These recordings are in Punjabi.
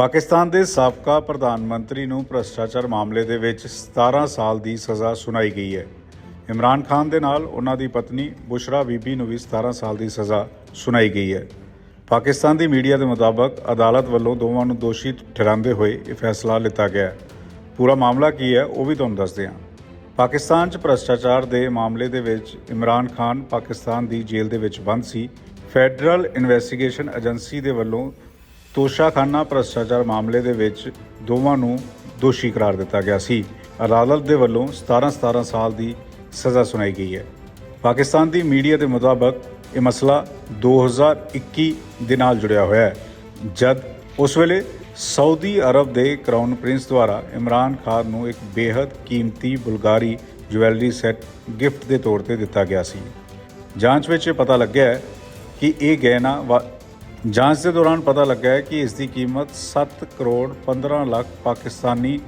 ਪਾਕਿਸਤਾਨ ਦੇ ਸਾਬਕਾ ਪ੍ਰਧਾਨ ਮੰਤਰੀ ਨੂੰ ਭ੍ਰਸ਼ਟਾਚਾਰ ਮਾਮਲੇ ਦੇ ਵਿੱਚ 17 ਸਾਲ ਦੀ ਸਜ਼ਾ ਸੁਣਾਈ ਗਈ ਹੈ। ਇਮਰਾਨ ਖਾਨ ਦੇ ਨਾਲ ਉਹਨਾਂ ਦੀ ਪਤਨੀ ਬੁਸ਼ਰਾ ਬੀਬੀ ਨੂੰ ਵੀ 17 ਸਾਲ ਦੀ ਸਜ਼ਾ ਸੁਣਾਈ ਗਈ ਹੈ। ਪਾਕਿਸਤਾਨ ਦੀ ਮੀਡੀਆ ਦੇ ਮੁਤਾਬਕ ਅਦਾਲਤ ਵੱਲੋਂ ਦੋਵਾਂ ਨੂੰ ਦੋਸ਼ੀ ਠਹਿਰਾਉਂਦੇ ਹੋਏ ਇਹ ਫੈਸਲਾ ਲਿੱਤਾ ਗਿਆ ਪੂਰਾ ਮਾਮਲਾ ਕੀ ਹੈ ਉਹ ਵੀ ਤੁਹਾਨੂੰ ਦੱਸਦੇ ਹਾਂ। ਪਾਕਿਸਤਾਨ 'ਚ ਭ੍ਰਸ਼ਟਾਚਾਰ ਦੇ ਮਾਮਲੇ ਦੇ ਵਿੱਚ ਇਮਰਾਨ ਖਾਨ ਪਾਕਿਸਤਾਨ ਦੀ ਜੇਲ੍ਹ ਦੇ ਵਿੱਚ ਬੰਦ ਸੀ। ਫੈਡਰਲ ਇਨਵੈਸਟੀਗੇਸ਼ਨ ਏਜੰਸੀ ਦੇ ਵੱਲੋਂ ਤੋਸ਼ਾਖਾਨਾ ਭ੍ਰਸ਼ਟਾਚਾਰ ਮਾਮਲੇ ਦੇ ਵਿੱਚ ਦੋਵਾਂ ਨੂੰ ਦੋਸ਼ੀ ਕਰਾਰ ਦਿੱਤਾ ਗਿਆ ਸੀ। ਅਦਾਲਤ ਦੇ ਵੱਲੋਂ 17-17 ਸਾਲ ਦੀ ਸਜ਼ਾ ਸੁਣਾਈ ਗਈ ਹੈ। ਪਾਕਿਸਤਾਨ ਦੀ ਮੀਡੀਆ ਦੇ ਮੁਤਾਬਕ ਇਹ ਮਸਲਾ 2021 ਦੇ ਨਾਲ ਜੁੜਿਆ ਹੋਇਆ ਹੈ। ਜਦ ਉਸ ਵੇਲੇ ਸਾਊਦੀ ਅਰਬ ਦੇ ਕਰਾਊਨ ਪ੍ਰਿੰਸ ਦੁਆਰਾ ਇਮਰਾਨ ਖਾਨ ਨੂੰ ਇੱਕ ਬੇहद ਕੀਮਤੀ ਬੁਲਗਾਰੀ ਜੁਐਲਰੀ ਸੈੱਟ ਗਿਫਟ ਦੇ ਤੌਰ ਤੇ ਦਿੱਤਾ ਗਿਆ ਸੀ। ਜਾਂਚ ਵਿੱਚ ਇਹ ਪਤਾ ਲੱਗਿਆ ਕਿ ਇਹ ਗਹਿਣਾ ਵਾ- ਜਾਂਚ ਦੇ ਦੌਰਾਨ ਪਤਾ ਲੱਗਾ ਹੈ ਕਿ ਇਸ ਦੀ ਕੀਮਤ 7 ਕਰੋੜ 15 ਲੱਖ ਪਾਕਿਸਤਾਨੀ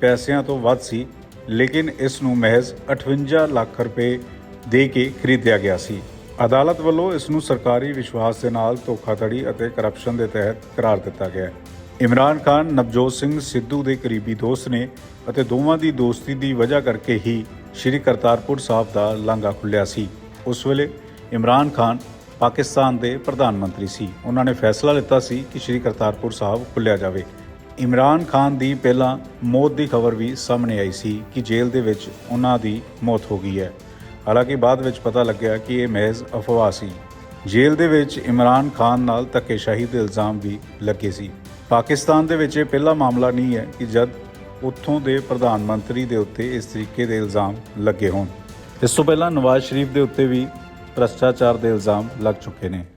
ਪੈਸਿਆਂ ਤੋਂ ਵੱਧ ਸੀ, ਲੇਕਿਨ ਇਸ ਨੂੰ ਮਹਿਜ਼ 58 ਲੱਖ ਰੁਪਏ ਦੇ ਕੇ ਖਰੀਦਿਆ ਗਿਆ ਸੀ। ਅਦਾਲਤ ਵੱਲੋਂ ਇਸ ਨੂੰ ਸਰਕਾਰੀ ਵਿਸ਼ਵਾਸ ਦੇ ਨਾਲ ਧੋਖਾਧੜੀ ਅਤੇ ਕਰਪਸ਼ਨ ਦੇ ਤਹਿਤ ਕਰਾਰ ਦਿੱਤਾ ਗਿਆ ਹੈ। ਇਮਰਾਨ ਖਾਨ, ਨਵਜੋਤ ਸਿੰਘ, ਸਿੱਧੂ ਦੇ ਕਰੀਬੀ ਦੋਸਤ ਨੇ ਅਤੇ ਦੋਵਾਂ ਦੀ ਦੋਸਤੀ ਦੀ ਵਜ੍ਹਾ ਕਰਕੇ ਹੀ ਸ਼੍ਰੀ ਕਰਤਾਰਪੁਰ ਸਾਹਿਬ ਦਾ ਲਾਂਘਾ ਖੁੱਲਿਆ ਸੀ। ਉਸ ਵੇਲੇ ਇਮਰਾਨ ਖਾਨ ਪਾਕਿਸਤਾਨ ਦੇ ਪ੍ਰਧਾਨ ਮੰਤਰੀ ਸੀ। ਉਹਨਾਂ ਨੇ ਫੈਸਲਾ ਲਿੱਤਾ ਸੀ ਕਿ ਸ਼੍ਰੀ ਕਰਤਾਰਪੁਰ ਸਾਹਿਬ ਖੁੱਲਿਆ ਜਾਵੇ। ਇਮਰਾਨ ਖਾਨ ਦੀ ਪਹਿਲਾਂ ਮੌਤ ਦੀ ਖਬਰ ਵੀ ਸਾਹਮਣੇ ਆਈ ਸੀ ਕਿ ਜੇਲ੍ਹ ਦੇ ਵਿੱਚ ਉਹਨਾਂ ਦੀ ਮੌਤ ਹੋ ਗਈ ਹੈ। ਹਾਲਾਂਕਿ ਬਾਅਦ ਵਿੱਚ ਪਤਾ ਲੱਗਿਆ ਕਿ ਇਹ ਮਹਿਜ਼ ਅਫਵਾਹ ਸੀ। ਜੇਲ੍ਹ ਦੇ ਵਿੱਚ ਇਮਰਾਨ ਖਾਨ ਨਾਲ ਧੱਕੇਸ਼ਾਹੀ ਦੇ ਇਲਜ਼ਾਮ ਵੀ ਲੱਗੇ ਸੀ। ਪਾਕਿਸਤਾਨ ਦੇ ਵਿੱਚ ਇਹ ਪਹਿਲਾ ਮਾਮਲਾ ਨਹੀਂ ਹੈ ਕਿ ਜਦ ਉੱਥੋਂ ਦੇ ਪ੍ਰਧਾਨ ਮੰਤਰੀ ਦੇ ਉੱਤੇ ਇਸ ਤਰੀਕੇ ਦੇ ਇਲਜ਼ਾਮ ਲੱਗੇ ਹੋਣ। ਇਸ ਤੋਂ ਪਹਿਲਾਂ ਨਵਾਜ਼ ਸ਼ਰੀਫ ਦੇ ਉੱਤੇ ਵੀ ਭ੍ਰਸ਼ਟਾਚਾਰ ਦੇ ਇਲਜ਼ਾਮ ਲੱਗ ਚੁੱਕੇ ਨੇ।